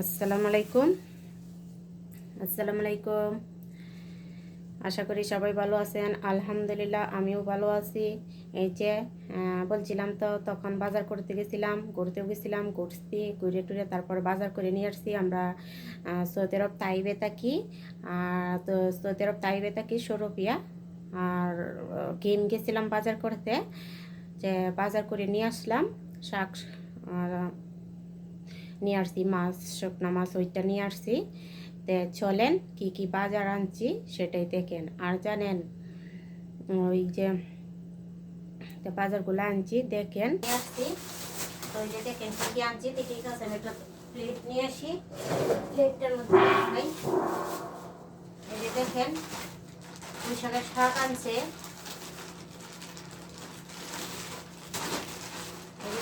আসসালামু আলাইকুম আসসালামু আলাইকুম আশা করি সবাই ভালো আছেন। আলহামদুলিল্লাহ, আমিও ভালো আছি। এই যে বলছিলাম তো, তখন বাজার করতে গেছিলাম, ঘুরতেও গেছিলাম, ঘুরছি, ঘুরে টুরে তারপর বাজার করে নিয়ে আসছি। আমরা সৌদি আরব তাইবে থাকি। আর তো সৌদি আরব তাইবে থাকি সৌরপিয়া আর, গেম গেছিলাম বাজার করতে। যে, বাজার করে নিয়ে আসলাম। শাক আর নিয়ে আসছি, মাছ, শুকনো মাছ ওইটা নিয়ে আসছি। তে চলেন কি কি বাজার আনছি সেটাই দেখেন। আর জানেন, ওই যে বাজারগুলো আনছি, দেখেন। আসছি, ওই যে দেখেন কি কি আনছি ঠিক আছে, আমি একটা প্লেট নিয়ে আসি। প্লেটটার মধ্যে এই যে দেখেন শাক আনছে।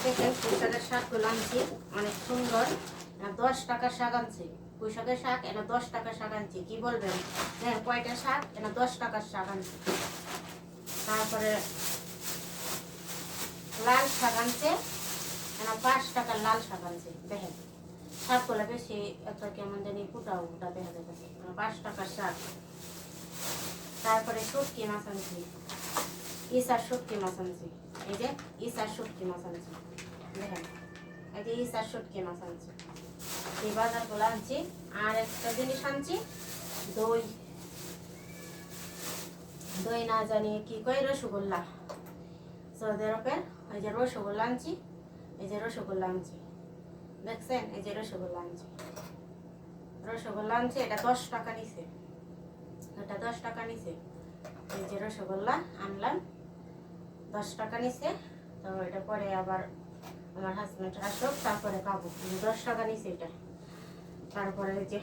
এই যে দেখেন পুঁই শাকের শাকগুলো আনছি, অনেক সুন্দর। দশ টাকার শাক আনছি। পুঁই শাক এটা দশ টাকার শাক আনছি। কি বলবেন? হ্যাঁ কয়টা শাক? এটা দশ টাকার শাক আনছি। তারপরে লাল শাক আনছে এটা পাঁচ টাকার লাল শাক আনছে। দেখেন, শাকগুলো বেশি একটা কেমন জানি ফুটা ফুটা দেখা যাচ্ছে। পাঁচ টাকার শাক। তারপরে শুটকি মাছ আনছি। ইসার শুটকি মাছ আনছি। এই যে ইসার শুটকি মাছ আনছি দেখেন, এই যে ইসার শুটকি মাছ আনছি এই বাজারগুলো আনছি, আর একটা জিনিস আনছি, দই। দই না জানি কি কই রসগোল্লা। সৌদি আরবের, এই যে রসগোল্লা আনছি, এই যে রসগোল্লা আনছি। দেখছেন? এই যে রসগোল্লা আনছি। রসগোল্লা আনছি, এটা দশ টাকা নিছে। এটা দশ টাকা নিছে। এই যে রসগোল্লা আনলাম। দশ টাকা নিছে। তো এটা পরে আবার আমার হাজবেন্ড আসুক তারপরে খাব দশ টাকা নিছে এটা। তারপরে যে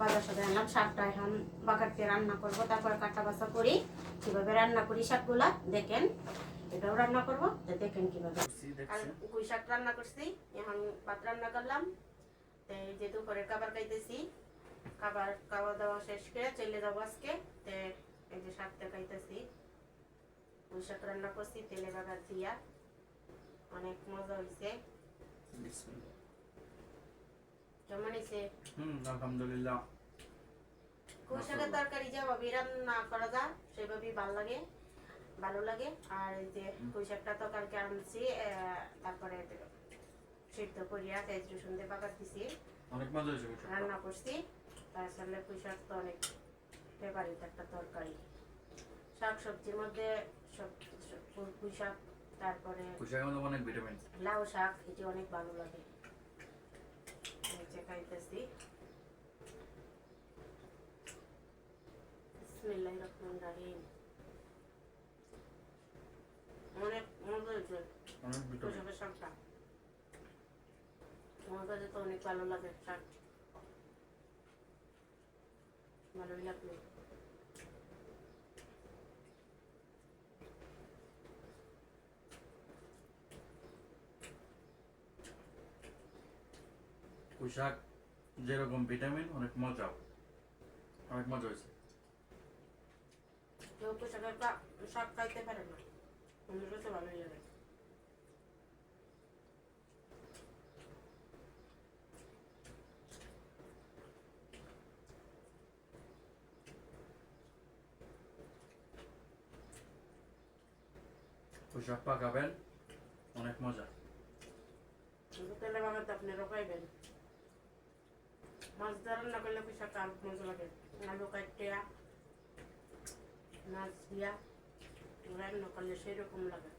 বাজার সাথে আনলাম শাকটা এখন বাগাতে রান্না করব। তারপরে কাটা বাছা করি কীভাবে রান্না করি শাকগুলা দেখেন। এটাও রান্না করব তো দেখেন কীভাবে। আর পুঁই শাক রান্না করছি এখন ভাত রান্না করলাম। তো এই যে দুপুরের খাবার খাইতেছি খাবার খাওয়া দাওয়া শেষ করে চলে যাব আজকে। তো এই যে শাকটা খাইতেছি। পুঁই শাক রান্না করছি তেলে বাগার দিয়া। অনেক মজা হয়েছে কেমন হয়েছে হুম আলহামদুলিল্লাহ। পুঁই শাকের তরকারি যেভাবে রান্না করা যায় সেভাবেই ভালো লাগে ভালো লাগে। আর এই যে পুঁই শাকটা তো কালকে আনছি আহ, তারপরে সিদ্ধ করিয়া তেজ রসুন দিয়ে পাকা দিছি। অনেক মজা হয়েছে রান্না করছি। আসলে পুঁই শাক তো অনেক ফেভারিট একটা তরকারি। শাক সবজির মধ্যে সব পুঁই শাক তারপরে অনেক ভিটামিন লাউ শাক এটি অনেক ভালো লাগে। এই খাইতেছি বিসমিল্লাহির রহমানির রহিম। অনেক মজা হয়েছে। অনেক ভিটামিন শাকটা। আমার কাছে তো অনেক ভালো লাগে শাক। ভালোই লাগল। কুশাক যেরকম ভিটামিন অনেক মজা অনেক মজা হয়েছে। কেউ পোশাকের কা- শাক খাইতে পারে না। আমার কাছে ভালোই লাগে। কুশাক পাকাবেন অনেক মজা। তেলে বাগাতে আপনি রকাইবেন মাছ ধরার না করলে পোশাক আর মজা লাগে? আলু কাটিয়া মাছ দিয়া রান্না করলে সেই রকম লাগে।